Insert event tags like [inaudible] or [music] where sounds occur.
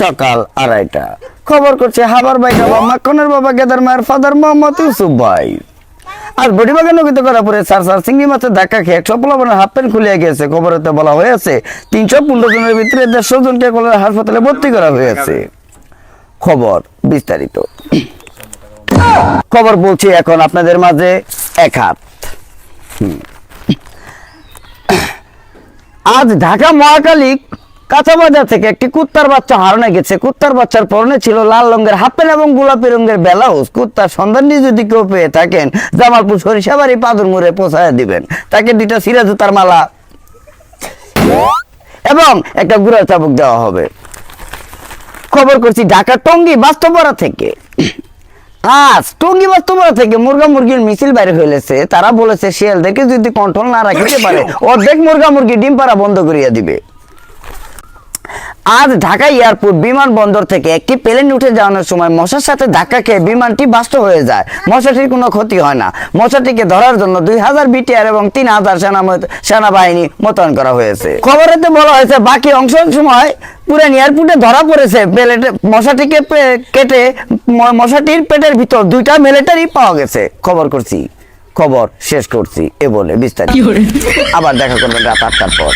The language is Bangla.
সকাল আড়াইটা। খবর করছে হাবার ভাই বাবা, মাখনের বাবা, গেদার মায়ের ফাদার মোহাম্মদ ইউসুফ ভাই। আর বডিবাগে নগিত করা পরে সার সার চিংড়ি মাছের ধাক্কা খেয়ে একশো পোলাপনের হাফ প্যান্ট খুলিয়া গিয়েছে। খবরেতে বলা হয়েছে, তিনশো পনেরো জনের ভিতরে দেড়শো জনকে হাসপাতালে ভর্তি করা হয়েছে। খবর বিস্তারিত। খবর বলছি এখন আপনাদের মাঝে এক হাত। আজ ঢাকা মহাকালী কাঁচা বাজার থেকে একটি কুত্তার বাচ্চা হারানো গেছে। কুত্তার বাচ্চার পরনে ছিল লাল রঙের হাফ প্যান্ট এবং গোলাপি রঙের ব্লাউজ। কুত্তার সন্ধানটি যদি কেউ পেয়ে থাকেন, জামালপুর সরিষাবাড়ি পাদুর মোড়ে পৌঁছায় দিবেন। তাকে দুইটা সিরা জুতার মালা এবং একটা গুড়ার চাবুক দেওয়া হবে। খবর করছি ঢাকা টঙ্গী বাস্তবরা থেকে। আজ টঙ্গিবাস তোমরা থেকে মুরগা মুরগির মিছিল বাইরে ফেলেছে তারা বলেছে শিয়াল দেখে যদি কন্ট্রোল না রাখিতে পারে [laughs] অর্ধেক মুরগা মুরগি ডিম পাড়া বন্ধ করিয়া দিবে। আজ ঢাকা এয়ারপোর্ট বিমানবন্দর থেকে একটি প্লেন উঠে যাওয়ানোর সময় মশার সাথে ধাক্কা খেয়ে বিমানটি বাস্ত হয়ে যায়। মশাটির কোনো ক্ষতি হয় না। মশাটিকে ধরার জন্য দুই হাজার বিটিআর এবং তিন হাজার সেনা সেনাবাহিনী মোতায়েন করা হয়েছে। খবরেতে বলা হয়েছে বাকি অংশের সময় পুরান এয়ারপোর্টে ধরা পড়েছে। প্লেটে মশাটিকে কেটে মশাটির পেটের ভিতর দুইটা মিলিটারি পাওয়া গেছে। খবর করছি। খবর শেষ করছি। এ বলে বিস্তারিত। আবার দেখা করবেন রাত আটটার পর।